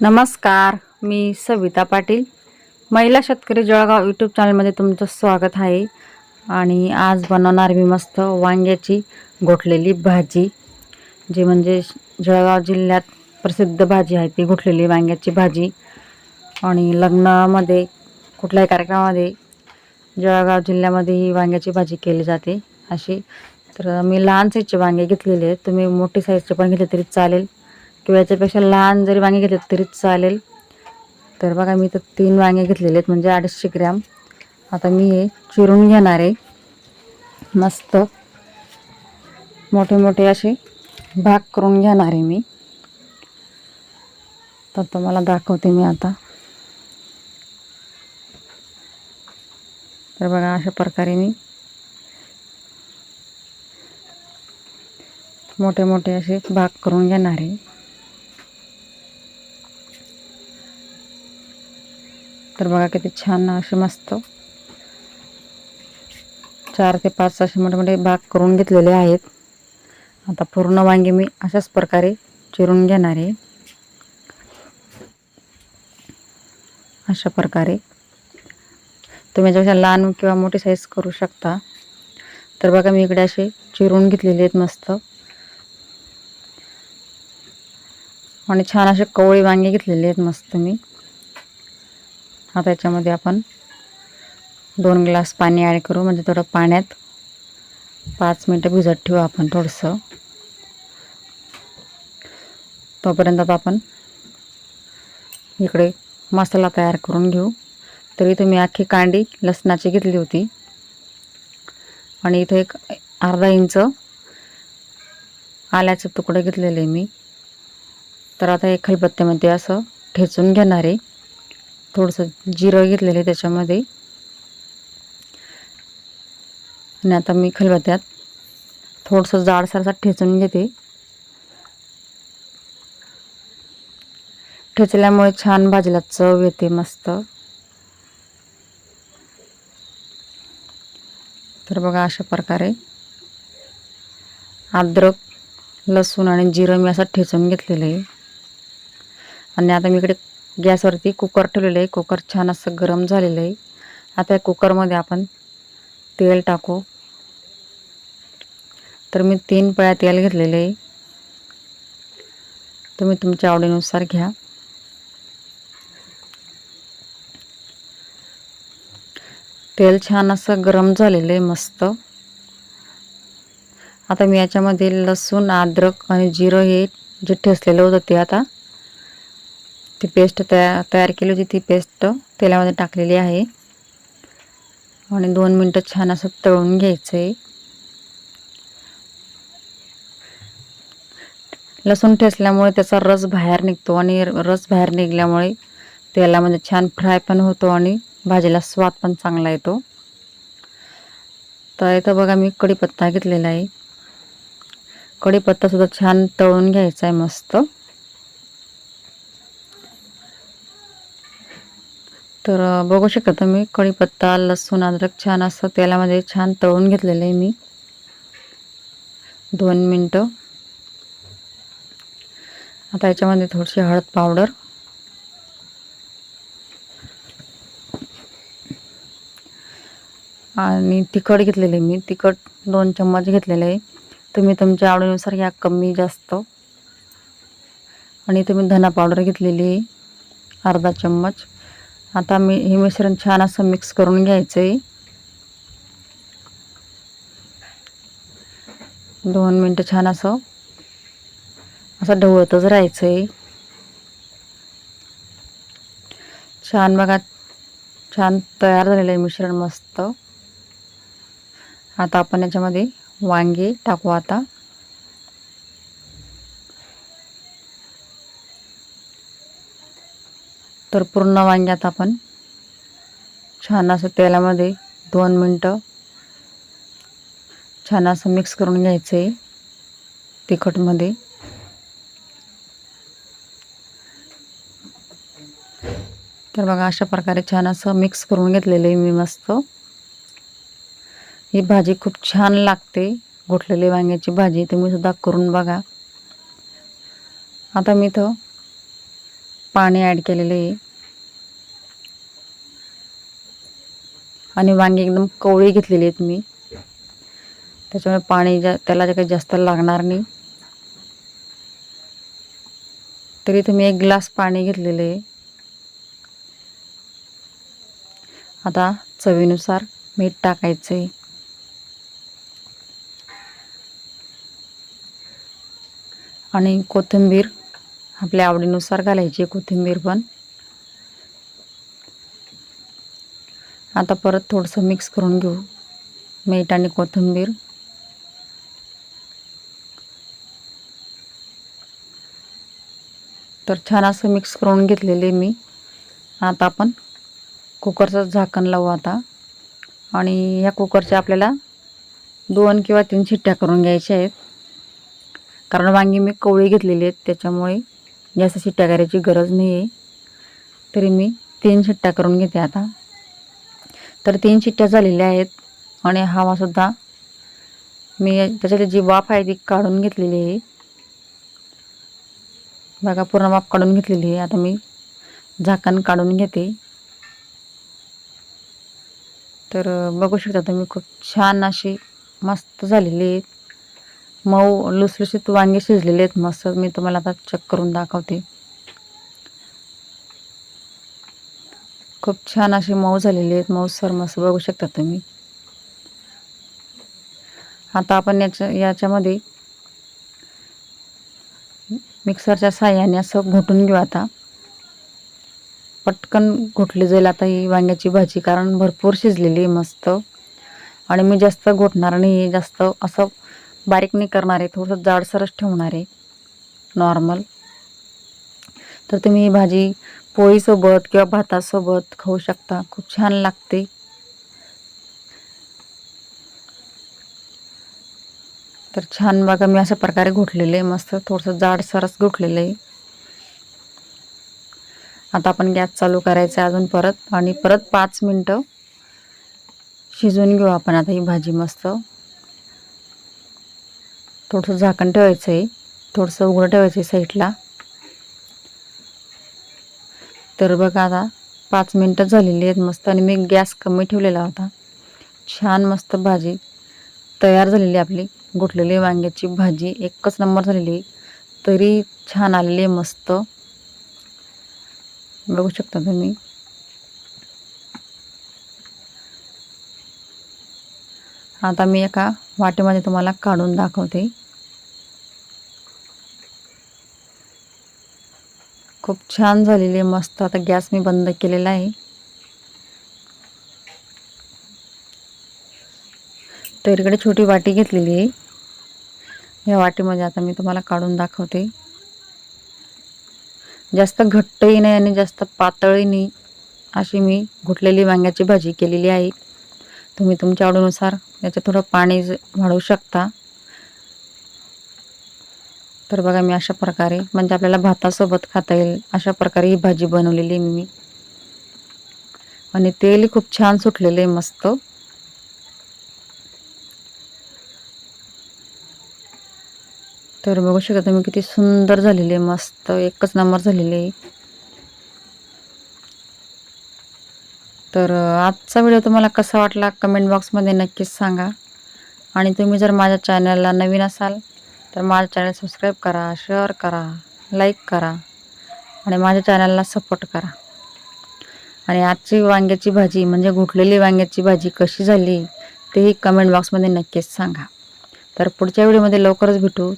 नमस्कार मी सविता पाटील. महिला शेतकरी जळगाव यूट्यूब चॅनलमध्ये तुमचं स्वागत आहे. आणि आज बनवणार मी मस्त वांग्याची गोठलेली भाजी जी म्हणजे जळगाव जिल्ह्यात प्रसिद्ध भाजी आहे ती घोटलेली वांग्याची भाजी. आणि लग्नामध्ये कुठल्याही कार्यक्रमामध्ये जळगाव जिल्ह्यामध्ये ही वांग्याची भाजी केली जाते अशी. तर मी लहान साईजचे वांगे घेतलेले आहेत. तुम्ही मोठी साईजचे पण घेतले तरी चालेल. किंवा याच्यापेक्षा लहान जरी वांगे घेतले तरी चालेल. तर बघा मी तर तीन वांगे घेतलेले आहेत म्हणजे अडीचशे ग्रॅम. आता मी हे चिरून घेणार आहे. मस्त. मोठे मोठे असे भाग करून घेणार आहे मी. तर तुम्हाला दाखवते मी आता. तर बघा अशा प्रकारे मी मोठे मोठे असे भाग करून घेणार आहे. तर बघा किती छान असे मस्त. चार ते पाच असे मोठे मोठे भाग करून घेतलेले आहेत. आता पूर्ण वांगे मी अशाच प्रकारे चिरून घेणार आहे. अशा प्रकारे. तुम्ही याच्यापेक्षा लहान किंवा मोठी साईज करू शकता. तर बघा मी इकडे असे चिरून घेतलेले आहेत मस्त. आणि छान असे कवळी वांगे घेतलेले आहेत मस्त मी. आता याच्यामध्ये आपण दोन ग्लास पाणी ॲड करू. म्हणजे थोडं पाण्यात पाच मिनटं भिजत ठेवू आपण थोडंसं. तोपर्यंत आता आपण इकडे मसाला तयार करून घेऊ. तरी तुम्ही अख्खी कांडी लसणाची घेतली होती. आणि इथे एक अर्धा इंच आल्याचं तुकडं घेतलेलं घेतलेले मी. तर आता एक खलबत्त्यामध्ये असं ठेचून घेणार आहे. थोडंसं जिरं घेतलेलं आहे त्याच्यामध्ये. आणि आता मी खलबत्त्यात थोडंसं जाडसारसा ठेचून घेते. ठेचल्यामुळे छान भाजीला चव येते मस्त. तर बघा अशा प्रकारे अद्रक लसूण आणि जिरं मी असं ठेचून घेतलेलं आहे. आणि आता मी इकडे गॅसवरती कुकर ठेवलेलं आहे. कुकर छान असं गरम झालेलं आहे. आता या कुकरमध्ये आपण तेल टाकू. तर मी तीन पळ्या तेल घेतलेलं आहे. तुम्ही तुमच्या आवडीनुसार घ्या. तेल छान असं गरम झालेलं आहे मस्त. आता मी याच्यामध्ये लसूण अद्रक आणि जिरं हे जे ठेसलेलं होतं ते आता ती पेस्ट तया तयार केली होती ती पेस्ट तेलामध्ये टाकलेली आहे. आणि दोन मिनटं छान असं तळून घ्यायचं आहे लसूण ठेचल्यामुळे त्याचा रस बाहेर निघतो आणि रस बाहेर निघल्यामुळे तेलामध्ये छान फ्राय पण होतो आणि भाजीला स्वाद पण चांगला येतो. तर इथं बघा मी कढीपत्ता घेतलेला आहे. कढीपत्तासुद्धा छान तळून घ्यायचा आहे मस्त. तर बघू शकता तुम्ही कढीपत्ता लसूण अद्रक छान असं तेलामध्ये छान तळून घेतलेलं आहे मी. दोन मिनटं. आता याच्यामध्ये थोडीशी हळद पावडर. आणि तिखट घेतलेलं आहे मी. तिखट दोन चम्मच घेतलेले आहे. तुम्ही तुमच्या आवडीनुसार या कमी जास्त. आणि तुम्ही धना पावडर घेतलेली आहे. अर्धा चम्मच. आता मी हे मिश्रण छान असं मिक्स करून घ्यायचं आहे दोन मिनटं छान असं असं ढवळतच राहायचं आहे छान बघा छान तयार झालेलं आहे मिश्रण मस्त. आता आपण याच्यामध्ये वांगे टाकू आता. तर पूर्ण वांग्यात आपण छान असं तेलामध्ये दोन मिनटं छान असं मिक्स करून घ्यायचं आहे तिखटमध्ये. तर बघा अशा प्रकारे छान असं मिक्स करून घेतलेलं आहे मी मस्त. ही भाजी खूप छान लागते गोठलेली वांग्याची भाजी तुम्ही सुद्धा करून बघा. आता मी इथं पाणी ॲड केलेलं. आहे आणि वांगी एकदम कवळी घेतलेली आहेत मी. त्याच्यामुळे पाणी जा त्याला काही जास्त लागणार नाही. तरी इथं मी एक ग्लास पाणी घेतलेलं. आहे आता चवीनुसार मीठ टाकायचं. आहे आणि कोथिंबीर आपल्या आवडीनुसार घालायची आहे कोथिंबीर पण. आता परत थोडंसं मिक्स करून घेऊ. मीठ आणि कोथिंबीर. तर छान असं मिक्स करून घेतलेले मी. आता आपण कुकरचं झाकण लावू आता. आणि ह्या कुकरच्या आपल्याला दोन किंवा तीन शिट्ट्या करून घ्यायच्या आहेत. कारण वांगी मी कवळी घेतलेली आहेत त्याच्यामुळे जास्त शिट्ट्या करायची गरज नाही आहे तरी मी तीन शिट्ट्या करून घेते आता. तर तीन शिट्ट्या झालेल्या आहेत आणि हवासुद्धा मी त्याच्यातली जी वाफ आहे ती काढून घेतलेली आहे. बघा पूर्ण वाफ काढून घेतलेली आहे. आता मी झाकण काढून घेते. तर बघू शकता तुम्ही खूप छान अशी मस्त झालेली आहेत. मऊ लुसलुशीत वांगे शिजलेले आहेत. मस्त मी तुम्हाला आता चेक करून दाखवते. खूप छान असे मऊ झालेले आहेत. मऊ सर मस्त बघू शकता तुम्ही. आता आपण याच्या याच्यामध्ये मिक्सरच्या साह्याने असं घोटून घेऊ आता. पटकन घोटली जाईल आता ही वांग्याची भाजी कारण भरपूर शिजलेली आहे मस्त. आणि मी जास्त घोटणार नाही जास्त असं बारीक नाही करणार आहे थोडंसं जाडसरच ठेवणार आहे. नॉर्मल तर तुम्ही ही भाजी पोळीसोबत किंवा भातासोबत खाऊ शकता. खूप छान लागते. तर छान बघा मी अशा प्रकारे घोटलेलं आहे. मस्त थोडंसं जाडसरच घोटलेलं आहे. आता आपण गॅस चालू करायचा आहे अजून परत. आणि परत पाच मिनटं शिजवून घेऊ आपण आता ही भाजी मस्त. थोडंसं झाकण ठेवायचं आहे थोडंसं उघडं ठेवायचं आहे साईडला. तर बघा आता पाच मिनटं झालेली आहेत मस्त आणि मी गॅस कमी ठेवलेला होता. छान मस्त भाजी तयार झालेली आपली. घोटलेली वांग्याची भाजी एकच नंबर झालेली. तरी छान आलेली आहे मस्त. बघू शकता तुम्ही. आता मी एका वाटेमध्ये तुम्हाला काढून दाखवते. खूप छान झालेली आहे मस्त. आता गॅस मी बंद केलेला आहे. तर इकडे छोटी वाटी घेतलेली आहे. या वाटीमध्ये आता मी तुम्हाला काढून दाखवते. जास्त घट्टही नाही आणि जास्त पातळही नाही अशी मी घुटलेली वांग्याची भाजी केलेली आहे. तुम्ही तुमच्या आवडीनुसार याच्यात थोडं पाणी वाढवू शकता. तर बघा मी अशा प्रकारे म्हणजे आपल्याला भातासोबत खाता येईल. अशा प्रकारे ही भाजी बनवलेली आहे मी. आणि तेलही खूप छान सुटलेले आहे मस्त. तर बघू शकता तुम्ही किती सुंदर झालेली मस्त एकच नंबर झालेली तर आजचा व्हिडिओ तुम्हाला कसा वाटला कमेंट बॉक्समध्ये नक्कीच सांगा. आणि तुम्ही जर माझ्या चॅनलला नवीन असाल तर माझं चॅनल सबस्क्राईब करा शेअर करा लाईक करा आणि माझ्या चॅनलला सपोर्ट करा. आणि आजची वांग्याची भाजी म्हणजे घुटलेली वांग्याची भाजी कशी झाली तेही कमेंट बॉक्समध्ये नक्कीच सांगा. तर पुढच्या व्हिडिओमध्ये लवकरच भेटू.